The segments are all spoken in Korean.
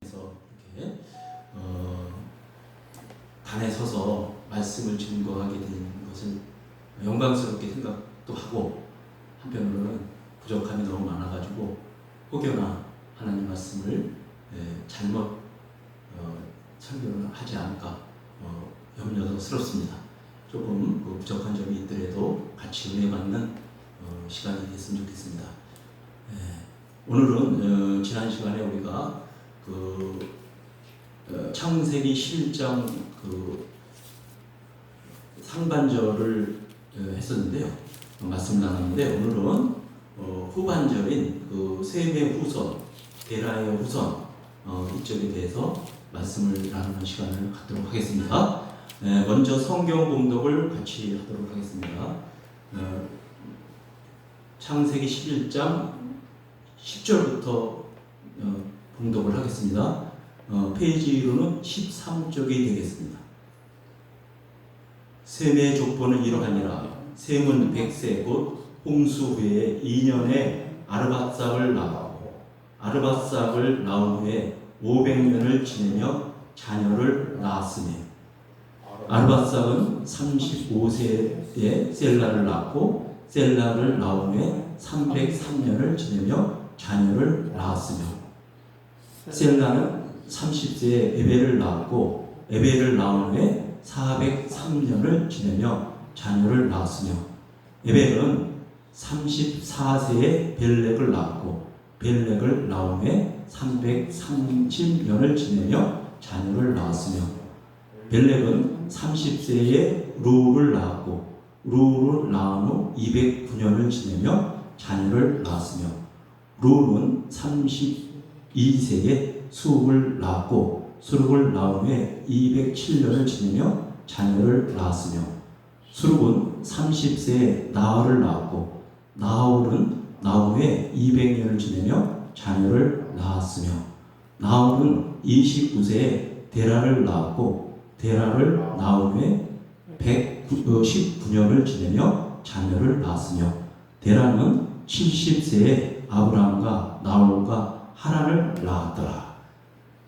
그래서 이렇게 어, 단에 서서 말씀을 증거하게 된 것을 영광스럽게 생각도 하고 한편으로는 부족함이 너무 많아가지고 혹여나 하나님 말씀을 예, 잘못 어, 설교를 하지 않을까 어, 염려스럽습니다. 조금 그 부족한 점이 있더라도 같이 은혜받는 어, 시간이 됐으면 좋겠습니다. 예, 오늘은 어, 지난 시간에 우리가 그 어, 창세기 11장 그 상반절을 어, 했었는데요. 어, 말씀 나눴는데 오늘은 어, 후반절인 그 셈의 후손, 데라의 후손 어, 이쪽에 대해서 말씀을 나누는 시간을 갖도록 하겠습니다. 네, 먼저 성경 공독을 같이 하도록 하겠습니다. 어, 창세기 11장 10절부터 어, 봉독을 하겠습니다. 어, 페이지로는 13쪽이 되겠습니다. 셈의 족보는 이러하니라. 셈은 백세 곧 홍수 후에 2년에 아르밧삭을 낳았고 아르밧삭을 낳은 후에 500년을 지내며 자녀를 낳았으니 아르밧삭은 35세에 셀라를 낳고 셀라를 낳은 후에 303년을 지내며 자녀를 낳았으며 셀라는 30세에 에벨을 낳았고 에벨을 낳은 후에 403년을 지내며 자녀를 낳았으며 에벨은 34세에 벨렉을 낳았고 벨렉을 낳은 후에 330년을 지내며 자녀를 낳았으며 벨렉은 30세에 루를 낳았고 루를 낳은 후 209년을 지내며 자녀를 낳았으며 루는 32세에 수욱을 낳았고 수룩을 낳은 후에 207년을 지내며 자녀를 낳았으며 수룩은 30세에 나홀을 낳았고 나홀은 나홀 후에 200년을 지내며 자녀를 낳았으며 나홀은 29세에 데라를 낳았고 데라를 낳은 후에 119년을 지내며 자녀를 낳았으며 데라는 70세에 아브라함과 나홀과 하란을 낳았더라.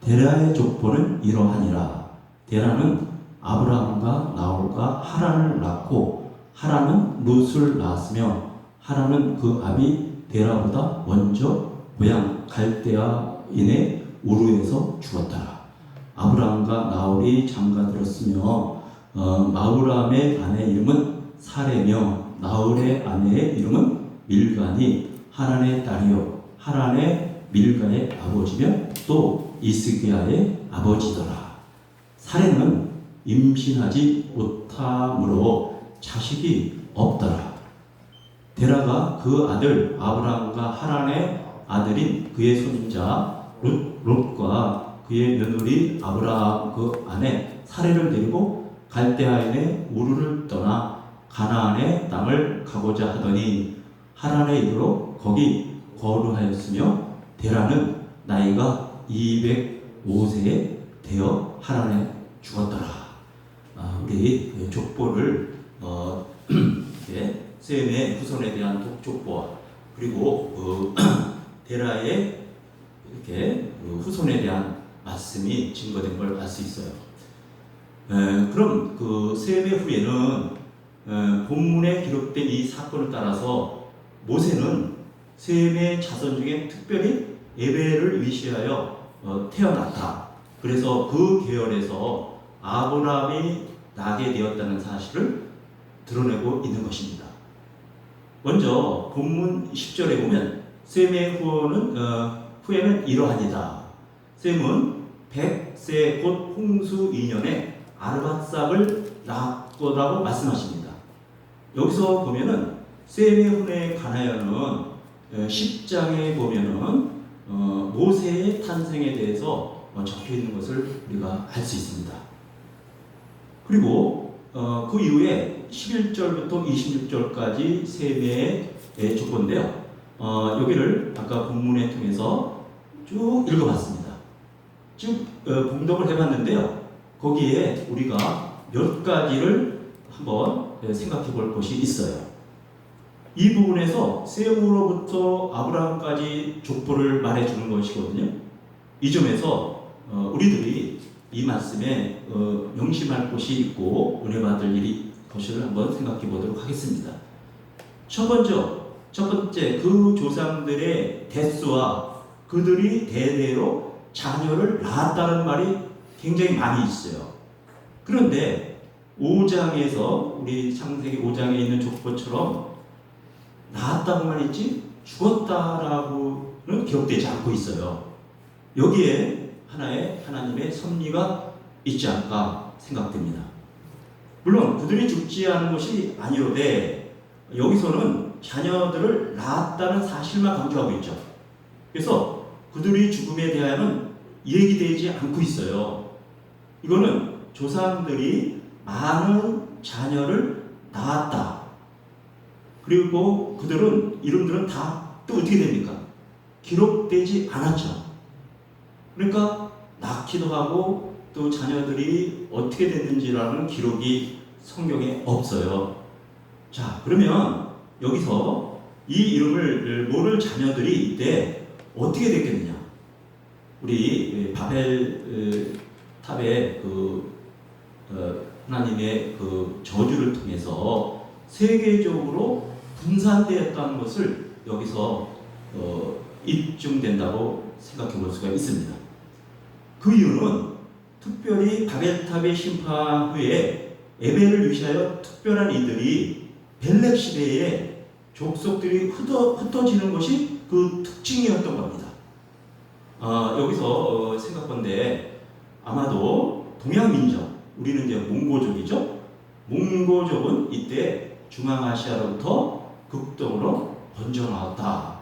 데라의 족보는 이러하니라. 데라는 아브라함과 나홀과 하란을 낳고 하란은 룻을 낳았으며 하란은 그 아비 데라보다 먼저 고향 갈대아인의 우르에서 죽었더라. 아브라함과 나홀이 장가 들었으며 어, 마우람의 아내 이름은 사레며 나홀의 아내의 이름은 밀간이 하란의 딸이요 하란의 밀간의 아버지며 또 이스기야의 아버지더라. 사레는 임신하지 못함으로 자식이 없더라. 데라가 그 아들 아브라함과 하란의 아들인 그의 손자 롯, 롯과 그의 며느리 아브라함 그 아내 사레를 데리고 갈대아인의 우르를 떠나 가나안의 땅을 가고자 하더니 하란에 이르러 거기 거류하였으며 데라는 나이가 205세에 되어 하란에 죽었더라. 아, 우리 족보를 어, 이렇게 셈의 후손에 대한 족보와 그리고 그 데라의 이렇게 그 후손에 대한 말씀이 증거된 걸 알 수 있어요. 에, 그럼 그 셈의 후에는 에, 본문에 기록된 이 사건을 따라서 모세는 셈의 자손 중에 특별히 에벨을 위시하여 어, 태어났다. 그래서 그 계열에서 아브라함이 나게 되었다는 사실을 드러내고 있는 것입니다. 먼저 본문 10절에 보면 셈의 후는 어, 후에는 이러하니다. 셈은 100세 곧 홍수 2년에 아르밧삭을 낳았다고 말씀하십니다. 여기서 보면은 셈의 후에 관하여는 10장에 보면은 어, 모세의 탄생에 대해서 어, 적혀 있는 것을 우리가 알 수 있습니다. 그리고 어, 그 이후에 11절부터 26절까지 셈의 족보인데요. 어, 여기를 아까 본문에 통해서 쭉 읽어봤습니다. 쭉 어, 봉독을 해봤는데요. 거기에 우리가 몇 가지를 한번 생각해 볼 것이 있어요. 이 부분에서 셈으로부터 아브라함까지 족보를 말해주는 것이거든요. 이 점에서 어, 우리들이 이 말씀에 어, 명심할 곳이 있고 은혜 받을 일이 것을 한번 생각해 보도록 하겠습니다. 첫 번째, 첫 번째 그 조상들의 대수와 그들이 대대로 자녀를 낳았다는 말이 굉장히 많이 있어요. 그런데 5장에서 우리 창세기 5장에 있는 족보처럼 낳았다고만 했지 죽었다라고는 기록되지 않고 있어요. 여기에 하나의 하나님의 섭리가 있지 않을까 생각됩니다. 물론 그들이 죽지 않은 것이 아니오되 여기서는 자녀들을 낳았다는 사실만 강조하고 있죠. 그래서 그들이 죽음에 대하여는 얘기되지 않고 있어요. 이거는 조상들이 많은 자녀를 낳았다. 그리고 그들은 이름들은 다 또 어떻게 됩니까? 기록되지 않았죠. 그러니까 낳기도 하고 또 자녀들이 어떻게 됐는지라는 기록이 성경에 없어요. 자, 그러면 여기서 이 이름을 모를 자녀들이 이때 어떻게 됐겠느냐? 우리 바벨 탑의 그 어, 하나님의 그 저주를 통해서 세계적으로 분산되었다는 것을 여기서 어, 입증된다고 생각해 볼 수가 있습니다. 그 이유는 특별히 바벨탑의 심판 후에 에벨을 위시하여 특별한 이들이 벨렉 시대에 족속들이 흩어, 흩어지는 것이 그 특징이었던 겁니다. 아, 여기서 어, 생각건데 아마도 동양 민족, 우리는 이제 몽고족이죠. 몽고족은 이때 중앙아시아로부터 극동으로 번져 나왔다.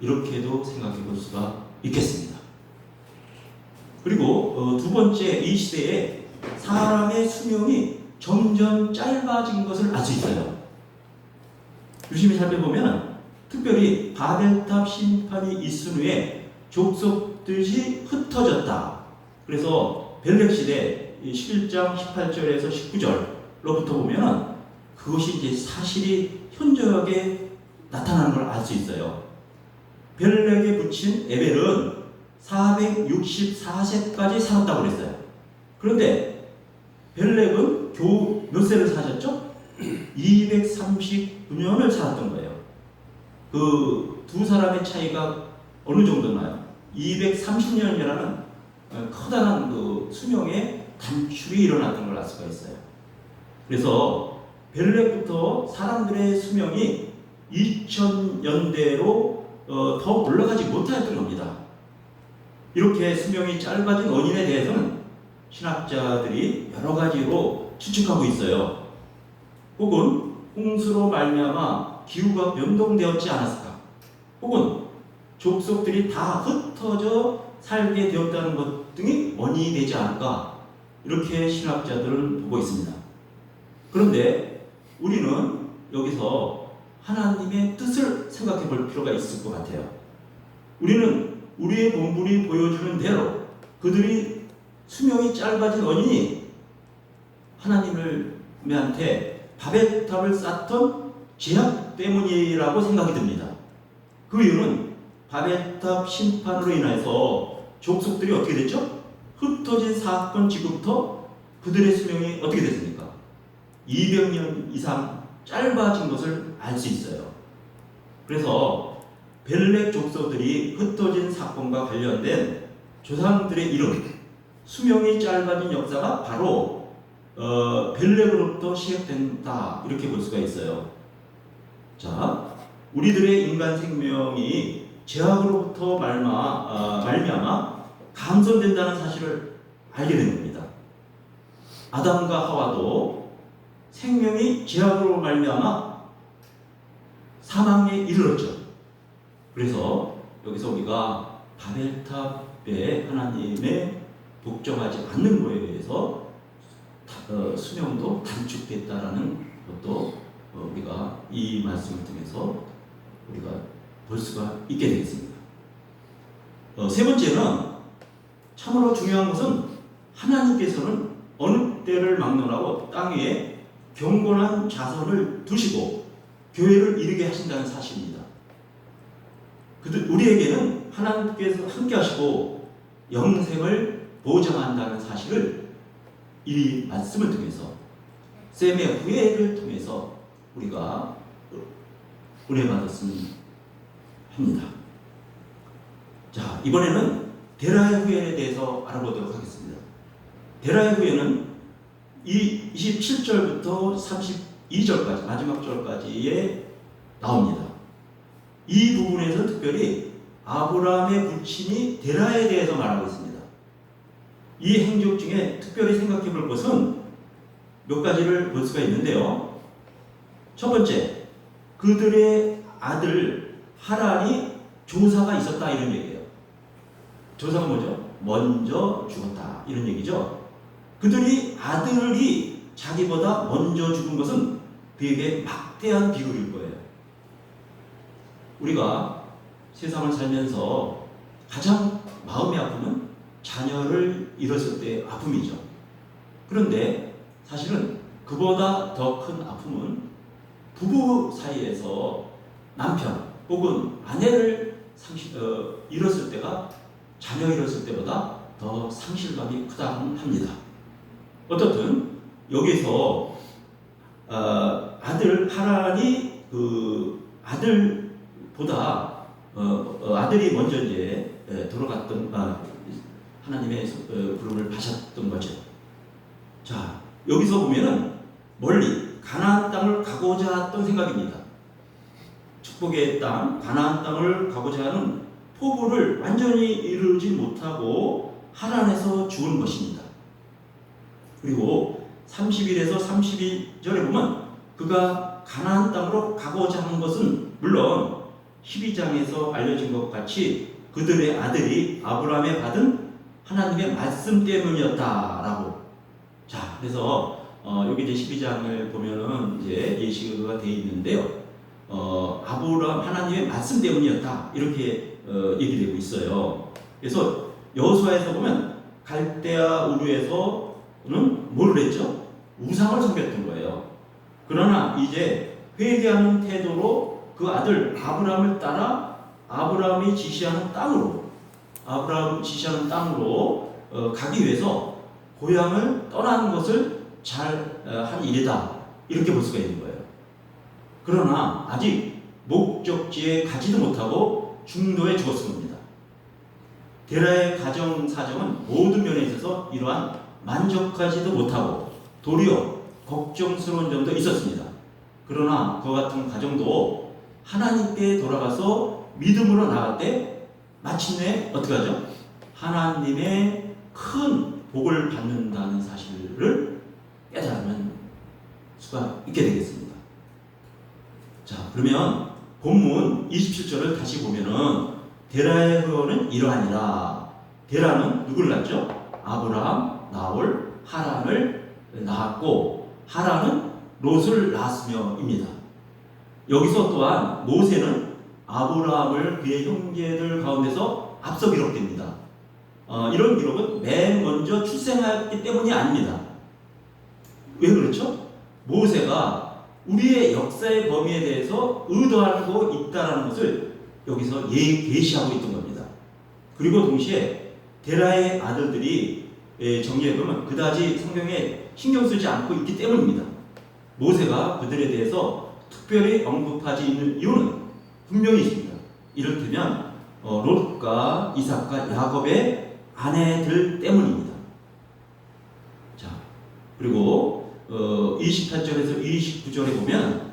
이렇게도 생각해 볼 수가 있겠습니다. 그리고 어, 두 번째 이 시대에 사람의 수명이 점점 짧아진 것을 알 수 있어요. 유심히 살펴보면 특별히 바벨탑 심판이 있은 후에 족속들이 흩어졌다. 그래서 벨렉 시대 11장 18절에서 19절로부터 보면 그것이 이제 사실이 현저하게 나타나는 걸 알 수 있어요. 벨렉에 붙인 에벨은 464세까지 살았다고 그랬어요. 그런데 벨렉은 겨우 몇 세를 사셨죠? 239년을 살았던 거예요. 그 두 사람의 차이가 어느 정도나요? 230년이라는 커다란 그 수명의 단축이 일어났던 걸 알 수가 있어요. 그래서 벨렉부터 사람들의 수명이 2000년대로 어, 더 올라가지 못하였던 겁니다. 이렇게 수명이 짧아진 원인에 대해서는 신학자들이 여러 가지로 추측하고 있어요. 혹은 홍수로 말미암아 기후가 변동되었지 않았을까? 혹은 족속들이 다 흩어져 살게 되었다는 것 등이 원인이 되지 않을까? 이렇게 신학자들은 보고 있습니다. 그런데 우리는 여기서 하나님의 뜻을 생각해 볼 필요가 있을 것 같아요. 우리는 우리의 본분이 보여주는 대로 그들이 수명이 짧아진 원인이 하나님을한테 바벨탑을 쌓던 제약 때문이라고 생각이 듭니다. 그 이유는 바벨탑 심판으로 인해서 족속들이 어떻게 됐죠? 흩어진 사건 지금부터 그들의 수명이 어떻게 됐습니까? 200년 이상 짧아진 것을 알 수 있어요. 그래서 벨렉 족속들이 흩어진 사건과 관련된 조상들의 이름, 수명이 짧아진 역사가 바로 어, 벨렉으로부터 시작된다 이렇게 볼 수가 있어요. 자, 우리들의 인간 생명이 제약으로부터 말마 아, 말미암아 감손된다는 사실을 알게 된 겁니다. 아담과 하와도 생명이 제약으로 말미암아 사망에 이르렀죠. 그래서 여기서 우리가 바벨탑에 하나님의 복종하지 않는 거에 대해서 어, 수명도 단축됐다라는 것도 어, 우리가 이 말씀을 통해서 우리가 볼 수가 있게 되겠습니다. 어, 세 번째는 참으로 중요한 것은 하나님께서는 어느 때를 막론하고 땅 위에 경건한 자손을 두시고 교회를 이루게 하신다는 사실입니다. 우리에게는 하나님께서 함께 하시고 영생을 보장한다는 사실을 이 말씀을 통해서 셈의 후회를 통해서 우리가 은혜 받았으면 합니다. 자 이번에는 데라의 후회에 대해서 알아보도록 하겠습니다. 데라의 후회는 이 27절부터 32절까지 마지막 절까지에 나옵니다. 이 부분에서 특별히 아브라함의 부친이 데라에 대해서 말하고 있습니다. 이 행적 중에 특별히 생각해 볼 것은 몇 가지를 볼 수가 있는데요. 첫 번째, 그들의 아들 하란이 조사가 있었다 이런 얘기예요. 조사가 뭐죠? 먼저 죽었다 이런 얘기죠. 그들이 아들이 자기보다 먼저 죽은 것은 그에게 막대한 비극일 거예요. 우리가 세상을 살면서 가장 마음의 아픔은 자녀를 잃었을 때의 아픔이죠. 그런데 사실은 그보다 더 큰 아픔은 부부 사이에서 남편 혹은 아내를 상실, 어, 잃었을 때가 자녀 잃었을 때보다 더 상실감이 크다 합니다. 어떻든 여기서 어, 아들 하란이 그 아들보다 어, 어, 아들이 먼저 이제 에, 돌아갔던 아, 하나님의 어, 부름을 받았던 거죠. 자 여기서 보면은 멀리 가나안 땅을 가고자 했던 생각입니다. 축복의 땅 가나안 땅을 가고자 하는 포부를 완전히 이루지 못하고 하란에서 죽은 것입니다. 그리고 31에서 32절에 보면 그가 가나안 땅으로 가고자 하는 것은 물론 12장에서 알려진 것 같이 그들의 아들이 아브라함에 받은 하나님의 말씀 때문이었다라고. 자, 그래서 어, 여기 이제 12장을 보면은 이제 예시가 되어 있는데요. 어, 아브라함 하나님의 말씀 때문이었다 이렇게 어, 얘기되고 있어요. 그래서 여호수아에서 보면 갈대아 우르에서는 뭘 했죠? 우상을 섬겼던 거예요. 그러나 이제 회개하는 태도로 그 아들 아브라함을 따라 아브라함이 지시하는 땅으로 아브라함 지시하는 땅으로 어, 가기 위해서 고향을 떠나는 것을 잘 한 일이다 이렇게 볼 수가 있는 거예요. 그러나 아직 목적지에 가지도 못하고 중도에 죽었습니다. 데라의 가정 사정은 모든 면에 있어서 이러한 만족하지도 못하고 도리어 걱정스러운 점도 있었습니다. 그러나 그와 같은 가정도 하나님께 돌아가서 믿음으로 나갈 때 마침내 어떻게 하죠? 하나님의 큰 복을 받는다는 사실을 깨달으면 수가 있게 되겠습니다. 자, 그러면 본문 27절을 다시 보면은 데라의 후원은 이러하니라. 데라는 누구를 낳죠? 아브라함, 나홀, 하란을 낳았고 하란은 롯을 낳았으며입니다. 여기서 또한 모세는 아브라함을 그의 형제들 가운데서 앞서 기록됩니다. 어, 이런 기록은 맨 먼저 출생하였기 때문이 아닙니다. 왜 그렇죠? 모세가 우리의 역사의 범위에 대해서 의도하고 있다는 것을 여기서 예, 계시하고 있던 겁니다. 그리고 동시에 데라의 아들들이 예, 정리해 보면 그다지 성경에 신경 쓰지 않고 있기 때문입니다. 모세가 그들에 대해서 특별히 언급하지 있는 이유는 분명히 있습니다. 이를테면 어, 롯과 이삭과 야곱의 아내들 때문입니다. 자 그리고 어, 28절에서 29절에 보면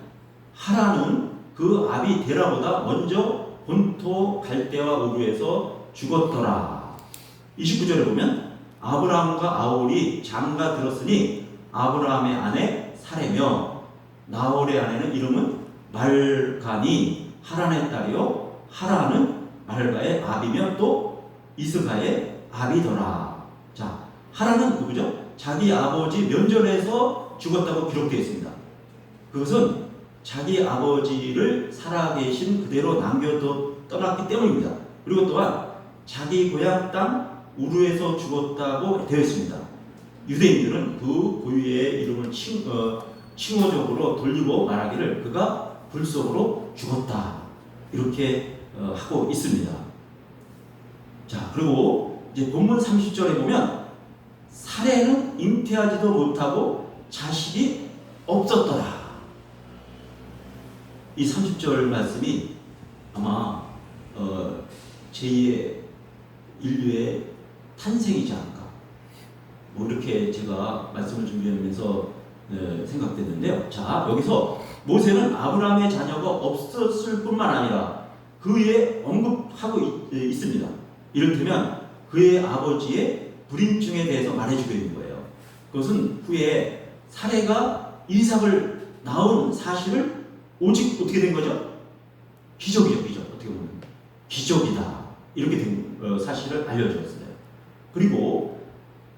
하라는 그 아비 데라보다 먼저 본토 갈대와 우르에서 죽었더라. 29절에 보면 아브라함과 아홀이 장가 들었으니 아브라함의 아내 사레며 나홀의 아내는 이름은 말간이 하란의 딸이요 하란은 말가의 아비며 또 이스가의 아비더라. 자 하란은 누구죠? 자기 아버지 면전에서 죽었다고 기록되어 있습니다. 그것은 자기 아버지를 살아계신 그대로 남겨 떠났기 때문입니다. 그리고 또한 자기 고향 땅 우르에서 죽었다고 되어 있습니다. 유대인들은 그 고유의 이름을 칭, 어, 칭호적으로 돌리고 말하기를 그가 불 속으로 죽었다 이렇게 어, 하고 있습니다. 자 그리고 이제 본문 30절에 보면 사례는 잉태하지도 못하고 자식이 없었더라. 이 30절 말씀이 아마 어, 제2의 인류의 탄생이지 않을까. 뭐 이렇게 제가 말씀을 준비하면서 네, 생각되는데요. 자 여기서 모세는 아브라함의 자녀가 없었을 뿐만 아니라 그의 언급하고 있, 예, 있습니다. 이를테면 그의 아버지의 불임증에 대해서 말해주고 있는 거예요. 그것은 후에 사례가 이삭을 낳은 사실을 오직 어떻게 된 거죠? 기적이죠, 기적. 어떻게 보면 기적이다 이렇게 된 어, 사실을 알려주었어요. 그리고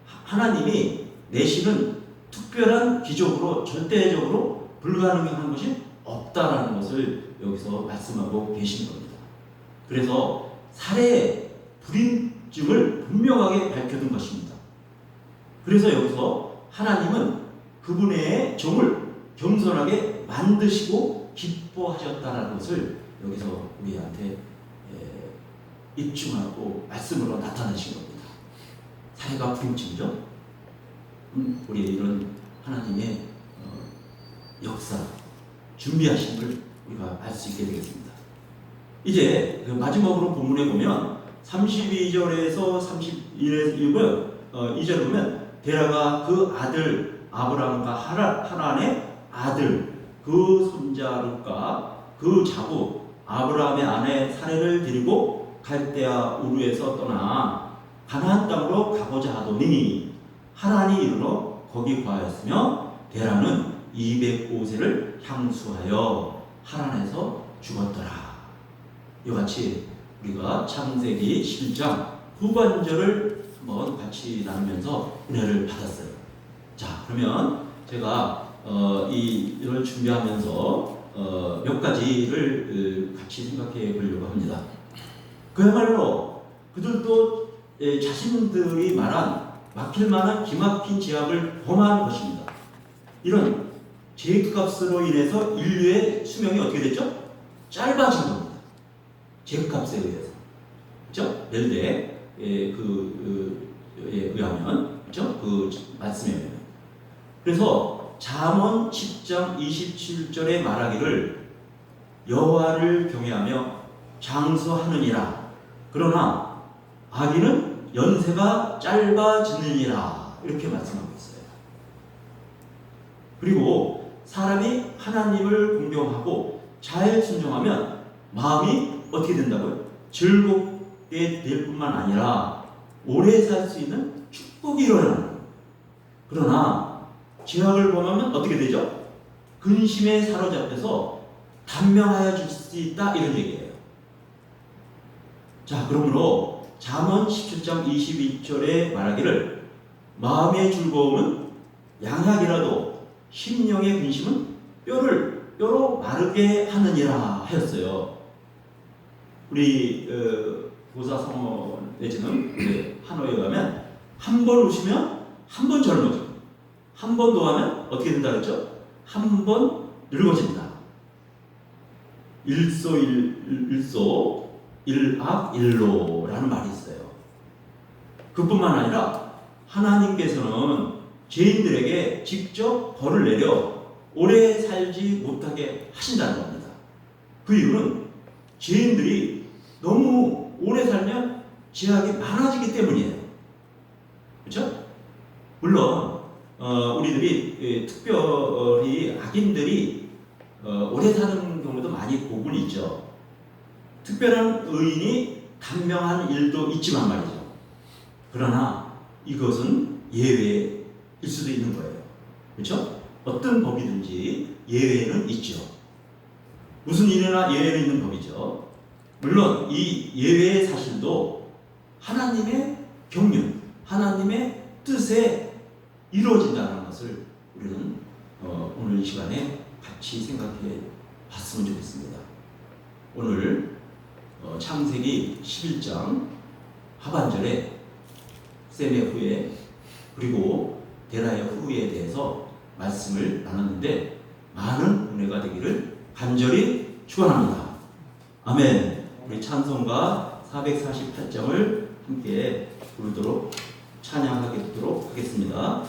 하- 하나님이 내시는 특별한 기적으로 절대적으로 불가능한 것이 없다라는 것을 여기서 말씀하고 계신 겁니다. 그래서 사례의 불임증을 분명하게 밝혀둔 것입니다. 그래서 여기서 하나님은 그분의 종을 겸손하게 만드시고 기뻐하셨다는 것을 여기서 우리한테 에, 입증하고 말씀으로 나타내신 겁니다. 사례가 불임증이죠. 음, 우리 이런 하나님의 어, 역사 준비하심을 우리가 알 수 있게 되겠습니다. 이제 그 마지막으로 본문에 보면 32절에서 31절 어, 2절 보면 데라가 그 아들 아브라함과 하란의 아들 그 손자룩과 그 자부 아브라함의 아내 사례를 데리고 갈대아 우르에서 떠나 가나안 땅으로 가고자 하더니 하란이 이르러 거기 거하였으며 데라는 205세를 향수하여 하란에서 죽었더라. 이같이 우리가 창세기 11장 후반절을 한번 같이 나누면서 은혜를 받았어요. 자, 그러면 제가 어, 이 이걸 준비하면서 어, 몇 가지를 어, 같이 생각해 보려고 합니다. 그야말로 그들도 예, 자신들이 말한 막힐 만한 기막힌 제약을 범한 것입니다. 이런 제값으로 인해서 인류의 수명이 어떻게 됐죠? 짧아진 겁니다. 제값에 의해서. 그죠? 멜대의 예, 그, 그, 에 의하면, 그죠? 그 말씀에 의하면. 그래서 잠언 10장 27절에 말하기를 여호와를 경외하며 장수하느니라. 그러나 아기는 연세가 짧아지느니라. 이렇게 말씀하고 있어요. 그리고 사람이 하나님을 공경하고 잘 순종하면 마음이 어떻게 된다고요? 즐겁게 될 뿐만 아니라 오래 살 수 있는 축복이 일어나는. 그러나 죄악을 범하면 어떻게 되죠? 근심에 사로잡혀서 단명하여 줄 수 있다 이런 얘기예요. 자, 그러므로 잠언 17장 22절에 말하기를 마음의 즐거움은 양약이라도 심령의 근심은 뼈를 뼈로 마르게 하느니라 하였어요. 우리 어, 보사 성어 내지는 한어에 가면 한번 우시면 한 번 젊어져. 한 번 더 하면 어떻게 된다 그랬죠? 한 번 늙어진다. 일소 일, 일소 일악 일로라는 말이 있어요. 그뿐만 아니라 하나님께서는 죄인들에게 직접 벌을 내려 오래 살지 못하게 하신다는 겁니다. 그 이유는 죄인들이 너무 오래 살면 죄악이 많아지기 때문이에요. 그렇죠? 물론 어, 우리들이 예, 특별히 악인들이 어, 오래 사는 경우도 많이 보곤 있죠. 특별한 의인이 단명한 일도 있지만 말이죠. 그러나 이것은 예외일 수도 있는 거예요. 그렇죠? 어떤 법이든지 예외는 있죠. 무슨 일이나 예외는 있는 법이죠. 물론 이 예외의 사실도 하나님의 경륜, 하나님의 뜻에 이루어진다는 것을 우리는 어, 오늘 이 시간에 같이 생각해 봤으면 좋겠습니다. 오늘 어, 창세기 11장 하반절에 셈의 후에 그리고 데라의 후에 대해서 말씀을 나눴는데 많은 은혜가 되기를 간절히 축원합니다. 아멘. 우리 찬송가 448장을 함께 부르도록 찬양하게 되도록 하겠습니다.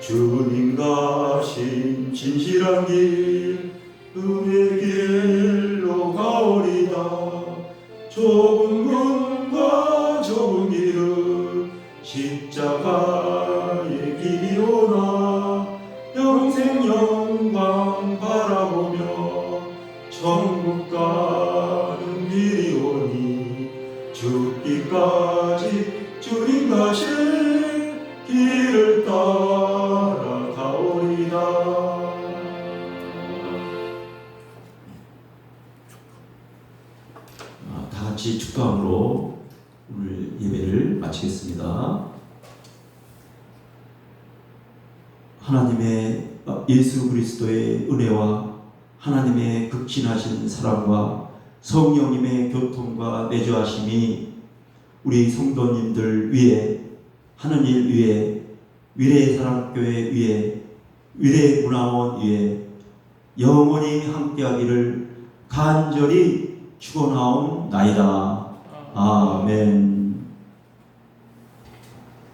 주님 가신 진실한 길 같이 축도함으로 오늘 예배를 마치겠습니다. 하나님의 어, 예수 그리스도의 은혜와 하나님의 극진하신 사랑과 성령님의 교통과 내주하심이 우리 성도님들 위해 하는 일 위해 위례 사랑교회 위해 위례 문화원 위해 영원히 함께하기를 간절히 축원하옵나이다. 아멘.